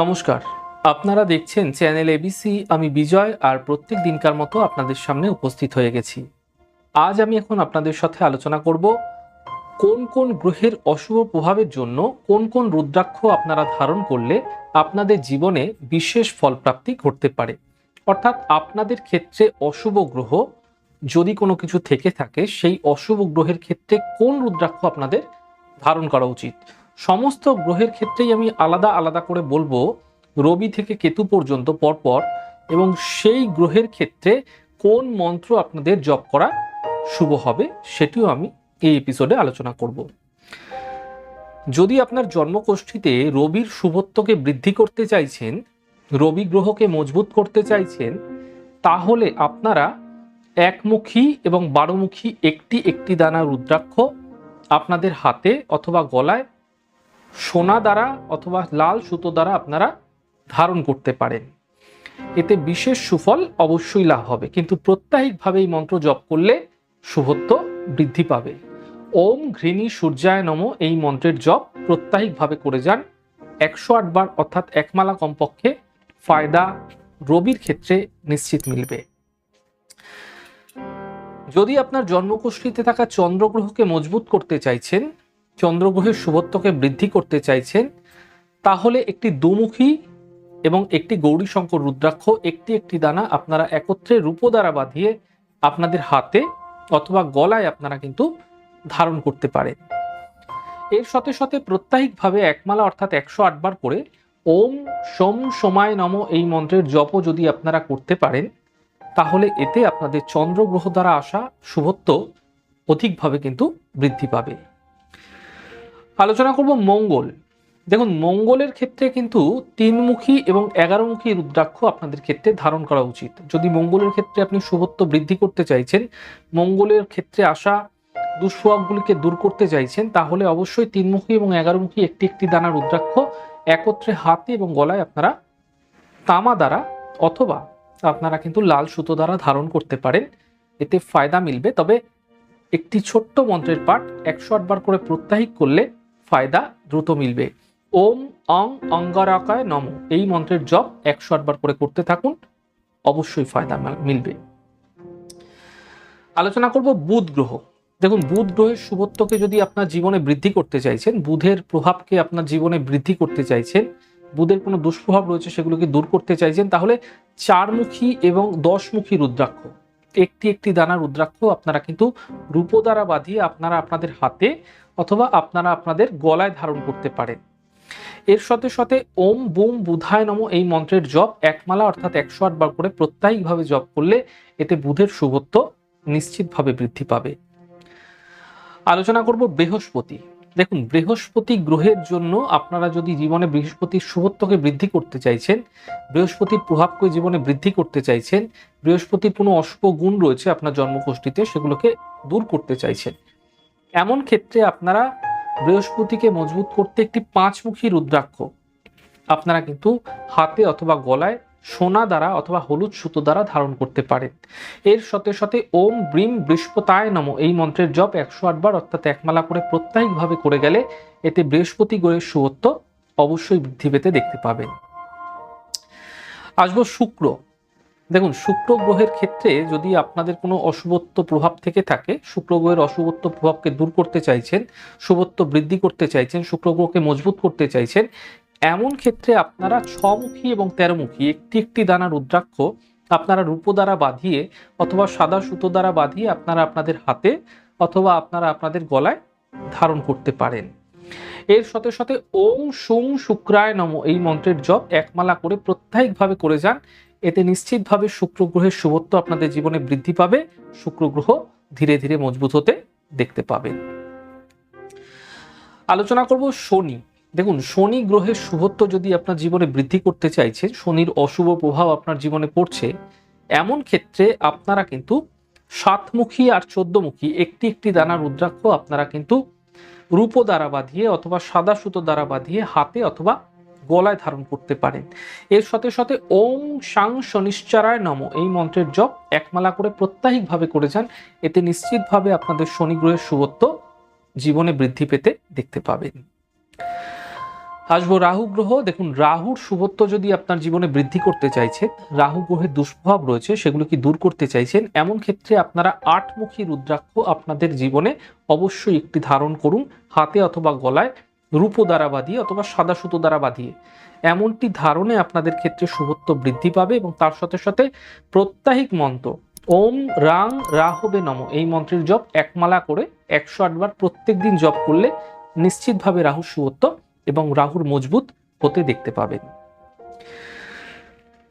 নমস্কার। আপনারা দেখছেন চ্যানেল এবিসি আমি বিজয় আর প্রত্যেক দিনকার মতো আপনাদের সামনে উপস্থিত হয়ে গেছি। আজ আমি এখন আপনাদের সাথে আলোচনা করব, কোন কোন গ্রহের অশুভ প্রভাবের জন্য কোন কোন রুদ্রাক্ষ আপনারা ধারণ করলে আপনাদের জীবনে বিশেষ ফলপ্রাপ্তি ঘটতে পারে। অর্থাৎ আপনাদের ক্ষেত্রে অশুভ গ্রহ যদি কোনো কিছু থেকে থাকে, সেই অশুভ গ্রহের ক্ষেত্রে কোন রুদ্রাক্ষ আপনাদের ধারণ করা উচিত? সমস্ত গ্রহের ক্ষেত্রেই আমি আলাদা আলাদা করে বলব, রবি থেকে কেতু পর্যন্ত পরপর এবং সেই গ্রহের ক্ষেত্রে কোন মন্ত্র আপনাদের জপ করা শুভ হবে সেটিও আমি এই এপিসোডে আলোচনা করব। যদি আপনার জন্মকোষ্ঠীতে রবির শুভত্বকে বৃদ্ধি করতে চাইছেন, রবি গ্রহকে মজবুত করতে চাইছেন, তাহলে আপনারা একমুখী এবং বারোমুখী একটি একটি দানা রুদ্রাক্ষ আপনাদের হাতে অথবা গলায় সোনা দ্বারা অথবা লাল সুতো দ্বারা আপনারা ধারণ করতে পারেন। এতে বিশেষ সুফল অবশ্যই লাভ হবে। কিন্তু প্রত্যাহিকভাবে এই মন্ত্র জপ করলে শুভত্ব বৃদ্ধি পাবে। ওম ঘৃণী সূর্যায় নম এই মন্ত্রের জপ প্রত্যাহিকভাবে করে যান। একশো আটবার অর্থাৎ একমালা কমপক্ষে ফায়দা রবির ক্ষেত্রে নিশ্চিত মিলবে। যদি আপনার জন্মকুষ্ঠিতে থাকা চন্দ্রগ্রহকে মজবুত করতে চাইছেন চন্দ্রগ্রহের শুভত্বকে বৃদ্ধি করতে চাইছেন, তাহলে একটি দুমুখী এবং একটি গৌরীশঙ্কর রুদ্রাক্ষ, একটি একটি দানা আপনারা একত্রে রূপো দ্বারা বাঁধিয়ে আপনাদের হাতে অথবা গলায় আপনারা কিন্তু ধারণ করতে পারেন। এর সাথে সাথে প্রত্যাহিকভাবে একমালা অর্থাৎ একশো আটবার করে ওম সোম সময় নম এই মন্ত্রের জপও যদি আপনারা করতে পারেন, তাহলে এতে আপনাদের চন্দ্রগ্রহ দ্বারা আসা শুভত্ব অধিকভাবে কিন্তু বৃদ্ধি পাবে। আলোচনা করব মঙ্গল। দেখুন, মঙ্গলের ক্ষেত্রে কিন্তু তিনমুখী এবং এগারোমুখী রুদ্রাক্ষ আপনাদের ক্ষেত্রে ধারণ করা উচিত। যদি মঙ্গলের ক্ষেত্রে আপনি শুভত্ব বৃদ্ধি করতে চাইছেন, মঙ্গলের ক্ষেত্রে আসা দুঃসুয়াগুলিকে দূর করতে চাইছেন, তাহলে অবশ্যই তিনমুখী এবং এগারোমুখী একটি একটি দানা রুদ্রাক্ষ একত্রে হাতে এবং গলায় আপনারা তামা দ্বারা অথবা আপনারা কিন্তু লাল সুতো দ্বারা ধারণ করতে পারেন। এতে ফায়দা মিলবে। তবে একটি ছোট্ট মন্ত্রের পাঠ একশো আটবার করে প্রত্যাহিক করলে ফায়দা দ্রুত মিলবে। ওম অং অঙ্গারাকায় নম। এই মন্ত্রের জপ একশো আটবার করে করতে থাকুন, অবশ্যই ফায়দা মিলবে। আলোচনা করব বুধ গ্রহ। দেখুন, বুধ গ্রহের শুভত্বকে যদি আপনার জীবনে বৃদ্ধি করতে চাইছেন, বুধের প্রভাবকে আপনার জীবনে বৃদ্ধি করতে চাইছেন, বুধের কোনো দুষ্প্রভাব রয়েছে সেগুলোকে দূর করতে চাইছেন, তাহলে চারমুখী এবং দশমুখী রুদ্রাক্ষ, একটি একটি দানা রুদ্রাক্ষ আপনারা কিন্তু রূপো দ্বারা বাঁধিয়ে আপনারা আপনাদের হাতে অথবা আপনারা আপনাদের গলায় ধারণ করতে পারেন। এর সাথে সাথে ওম বুম বুধায় নম এই মন্ত্রের জপ একমালা অর্থাৎ একশো আটবার করে প্রত্যাহিকভাবে জপ করলে এতে বুধের শুভত্ব নিশ্চিতভাবে বৃদ্ধি পাবে। আলোচনা করব বৃহস্পতি। দেখুন, বৃহস্পতি গ্রহের জন্য আপনারা যদি জীবনে বৃহস্পতির শুভত্বকে বৃদ্ধি করতে চাইছেন, বৃহস্পতির প্রভাবকে জীবনে বৃদ্ধি করতে চাইছেন, বৃহস্পতির কোনো অশুভ গুণ রয়েছে আপনার জন্মগোষ্ঠীতে সেগুলোকে দূর করতে চাইছেন এমন ক্ষেত্রে আপনারা বৃহস্পতিকে মজবুত করতে একটি পাঁচমুখী রুদ্রাক্ষ। আপনারা কিন্তু হাতে অথবা গলায় সোনা দ্বারা অথবা হলুদ সুতো দ্বারা ধারণ করতে পারেন। এর সাথে সাথে ওম ব্রিম বৃহস্পতায় নম এই মন্ত্রের জপ একশো আটবার অর্থাৎ একমালা করে প্রত্যাহিকভাবে করে গেলে এতে বৃহস্পতি গ্রহের শুভত্ব অবশ্যই বৃদ্ধি পেতে দেখতে পাবেন। আসব শুক্র। দেখুন, শুক্র গ্রহের ক্ষেত্রে যদি আপনাদের কোনো অশুভত্ব প্রভাব থেকে থাকে, শুক্র গ্রহের অশুভত্ব প্রভাবকে দূর করতে চাইছেন, শুভত্ব বৃদ্ধি করতে চাইছেন, শুক্র গ্রহকে মজবুত করতে চাইছেন, এমন ক্ষেত্রে আপনারা ছমুখী এবং তেরোমুখী, একটি একটি দানা রুদ্রাক্ষ আপনারা রূপো দ্বারা বাঁধিয়ে অথবা সাদা সুতো দ্বারা বাঁধিয়ে আপনারা আপনাদের হাতে অথবা আপনারা আপনাদের গলায় ধারণ করতে পারেন। এর সাথে সাথে ওং সুং শুক্রায় নম এই মন্ত্রের জপ একমালা করে প্রত্যাহিকভাবে করে যান। এতে নিশ্চিতভাবে শুক্র গ্রহের শুভত্ব আপনাদের জীবনে বৃদ্ধি পাবে। শুক্র গ্রহ ধীরে ধীরে মজবুত হতে দেখতে পাবেন। আলোচনা করব শনি। দেখুন, শনি গ্রহের শুভত্ব যদি আপনার জীবনে বৃদ্ধি করতে চাইছে, শনির অশুভ প্রভাব আপনার জীবনে পড়ছে, এমন ক্ষেত্রে আপনারা কিন্তু সাতমুখী আর চোদ্দমুখী একটি একটি দানা রুদ্রাক্ষ আপনারা কিন্তু রূপো দ্বারা বাঁধিয়ে অথবা সাদা সুতো দ্বারা বাঁধিয়ে হাতে অথবা গলায় ধারণ করতে পারেন। এর সাথে সাথে ওম সাং শনিশ্চারায় নম। এই মন্ত্রের জপ একমালা করে প্রত্যাহিকভাবে করে যান। এতে নিশ্চিতভাবে আপনাদের শনি গ্রহের শুভত্ব জীবনে বৃদ্ধি পেতে দেখতে পাবেন। আসব রাহু গ্রহ। দেখুন, রাহুর শুভত্ব যদি আপনার জীবনে বৃদ্ধি করতে চাইছে, রাহু গ্রহের দুষ্প্রভাব রয়েছে, সেগুলো কি দূর করতে চাইছেন, এমন ক্ষেত্রে আপনারা আটমুখী রুদ্রাক্ষ আপনাদের জীবনে অবশ্যই একটি ধারণ করুন, হাতে অথবা গলায়। রূপো দ্বারা বাঁধিয়ে অথবা সাদা সুতো দ্বারা বাঁধিয়ে এমনটি ধারণে আপনাদের ক্ষেত্রে শুভত্ব বৃদ্ধি পাবে এবং তার সাথে সাথে প্রত্যাহিক মন্ত্র, ওম রাং রাহবে নম, এই মন্ত্রের জপ একমালা করে একশো আটবার প্রত্যেক দিন জপ করলে নিশ্চিতভাবে রাহুর শুভত্ব এবং রাহুর মজবুত হতে দেখতে পাবেন।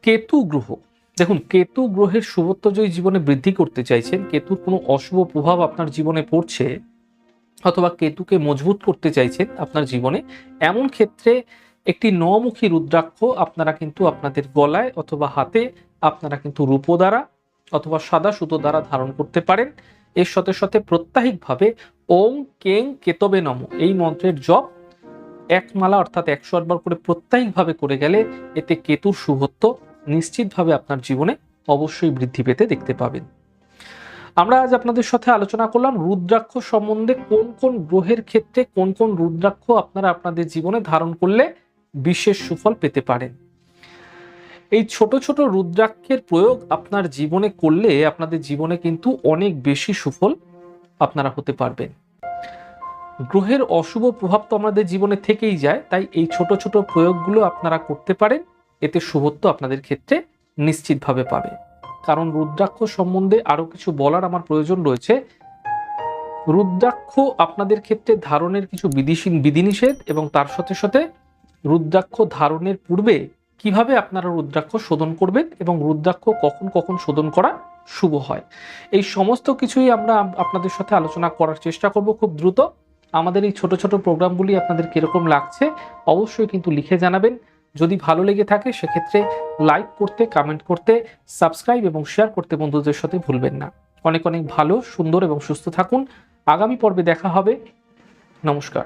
কেতু গ্রহ, দেখুন কেতু গ্রহের শুভত্ব যদি জীবনে বৃদ্ধি করতে চাইছেন, কেতুর কোনো অশুভ প্রভাব আপনার জীবনে পড়ছে অথবা কেতুকে মজবুত করতে চাইছেন আপনার জীবনে, এমন ক্ষেত্রে একটি নমুখী রুদ্রাক্ষ আপনারা কিন্তু আপনাদের গলায় অথবা হাতে আপনারা কিন্তু রূপো দ্বারা অথবা সাদা সুতো দ্বারা ধারণ করতে পারেন। এর সাথে সাথে প্রত্যাহিকভাবে ওম কেং কেতবে নম এই মন্ত্রের জপ এক মালা অর্থাৎ একশো আটবার করে প্রত্যাহিকভাবে করে গেলে এতে কেতুর শুভত্ব নিশ্চিতভাবে আপনার জীবনে অবশ্যই বৃদ্ধি পেতে দেখতে পাবেন। আমরা আজ আপনাদের সাথে আলোচনা করলাম রুদ্রাক্ষ সম্বন্ধে কোন কোন গ্রহের ক্ষেত্রে কোন কোন রুদ্রাক্ষ আপনারা আপনাদের জীবনে ধারণ করলে বিশেষ সুফল পেতে পারেন? এই ছোট ছোট রুদ্রাক্ষের প্রয়োগ আপনার জীবনে করলে আপনাদের জীবনে কিন্তু অনেক বেশি সুফল আপনারা হতে পারবেন। গ্রহের অশুভ প্রভাব তো আমাদের জীবনে থেকেই যায়, তাই এই ছোট ছোট প্রয়োগগুলো আপনারা করতে পারেন, এতে শুভত্ব আপনাদের ক্ষেত্রে নিশ্চিতভাবে পাবে। কারণ রুদ্রাক্ষ সম্বন্ধে আরও কিছু বলার আমার প্রয়োজন রয়েছে। রুদ্রাক্ষ আপনাদের ক্ষেত্রে ধারণের কিছু বিধিসী বিধিনিষেধ এবং তার সাথে সাথে রুদ্রাক্ষ ধারণের পূর্বে কীভাবে আপনারা রুদ্রাক্ষ শোধন করবেন এবং রুদ্রাক্ষ কখন কখন শোধন করা শুভ হয়। এই সমস্ত কিছুই আমরা আপনাদের সাথে আলোচনা করার চেষ্টা করব খুব দ্রুত। আমাদের এই ছোট ছোট প্রোগ্রামগুলি আপনাদের কীরকম লাগছে অবশ্যই কিন্তু লিখে জানাবেন। যদি ভালো লেগে থাকে, সেক্ষেত্রে লাইক করতে কমেন্ট করতে সাবস্ক্রাইব এবং শেয়ার করতে বন্ধুদের সাথে ভুলবেন না। অনেক অনেক ভালো, সুন্দর এবং সুস্থ থাকুন। আগামী পর্বে দেখা হবে। নমস্কার।